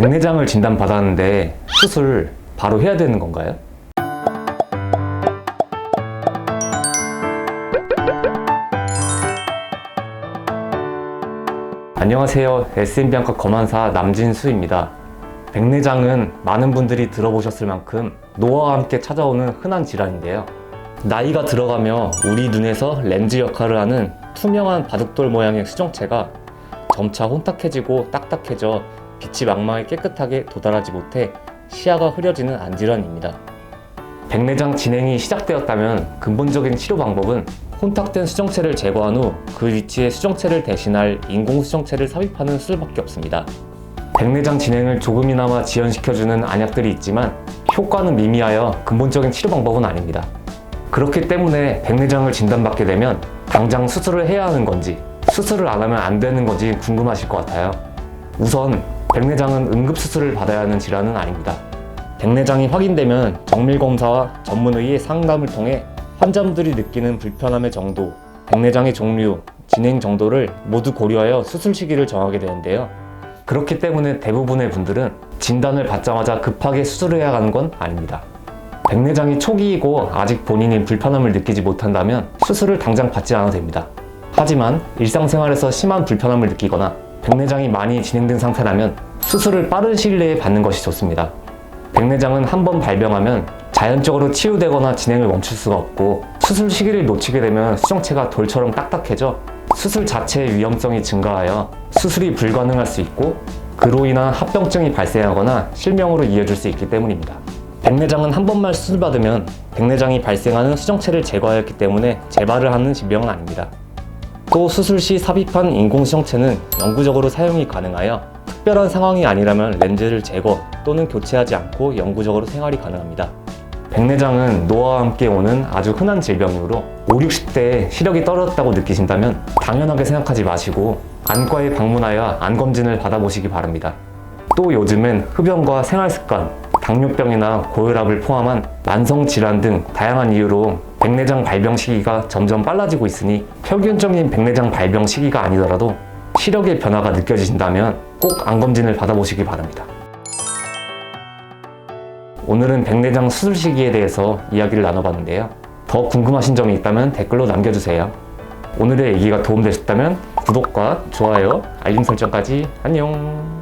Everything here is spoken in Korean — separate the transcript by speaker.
Speaker 1: 백내장을 진단받았는데 수술 바로 해야 되는 건가요? 안녕하세요. SMB안과 검안사 남진수입니다. 백내장은 많은 분들이 들어보셨을 만큼 노화와 함께 찾아오는 흔한 질환인데요. 나이가 들어가며 우리 눈에서 렌즈 역할을 하는 투명한 바둑돌 모양의 수정체가 점차 혼탁해지고 딱딱해져 빛이 망망에 깨끗하게 도달하지 못해 시야가 흐려지는 안질환입니다. 백내장 진행이 시작되었다면 근본적인 치료 방법은 혼탁된 수정체를 제거한 후 그 위치에 수정체를 대신할 인공 수정체를 삽입하는 수술밖에 없습니다. 백내장 진행을 조금이나마 지연시켜주는 안약들이 있지만 효과는 미미하여 근본적인 치료 방법은 아닙니다. 그렇기 때문에 백내장을 진단받게 되면 당장 수술을 해야 하는 건지 수술을 안 하면 안 되는 건지 궁금하실 것 같아요. 우선 백내장은 응급수술을 받아야 하는 질환은 아닙니다. 백내장이 확인되면 정밀검사와 전문의의 상담을 통해 환자분들이 느끼는 불편함의 정도, 백내장의 종류, 진행 정도를 모두 고려하여 수술 시기를 정하게 되는데요. 그렇기 때문에 대부분의 분들은 진단을 받자마자 급하게 수술해야 하는 건 아닙니다. 백내장이 초기이고 아직 본인이 불편함을 느끼지 못한다면 수술을 당장 받지 않아도 됩니다. 하지만 일상생활에서 심한 불편함을 느끼거나 백내장이 많이 진행된 상태라면 수술을 빠른 시일 내에 받는 것이 좋습니다. 백내장은 한 번 발병하면 자연적으로 치유되거나 진행을 멈출 수가 없고 수술 시기를 놓치게 되면 수정체가 돌처럼 딱딱해져 수술 자체의 위험성이 증가하여 수술이 불가능할 수 있고 그로 인한 합병증이 발생하거나 실명으로 이어질 수 있기 때문입니다. 백내장은 한 번만 수술받으면 백내장이 발생하는 수정체를 제거하였기 때문에 재발을 하는 질병은 아닙니다. 또 수술 시 삽입한 인공 수정체는 영구적으로 사용이 가능하여 특별한 상황이 아니라면 렌즈를 제거 또는 교체하지 않고 영구적으로 생활이 가능합니다. 백내장은 노화와 함께 오는 아주 흔한 질병이므로 5, 60대에 시력이 떨어졌다고 느끼신다면 당연하게 생각하지 마시고 안과에 방문하여 안 검진을 받아보시기 바랍니다. 또 요즘은 흡연과 생활습관, 당뇨병이나 고혈압을 포함한 만성 질환 등 다양한 이유로 백내장 발병 시기가 점점 빨라지고 있으니 평균적인 백내장 발병 시기가 아니더라도 시력의 변화가 느껴지신다면 꼭 안 검진을 받아보시기 바랍니다. 오늘은 백내장 수술 시기에 대해서 이야기를 나눠봤는데요. 더 궁금하신 점이 있다면 댓글로 남겨주세요. 오늘의 얘기가 도움되셨다면 구독과 좋아요, 알림 설정까지 안녕!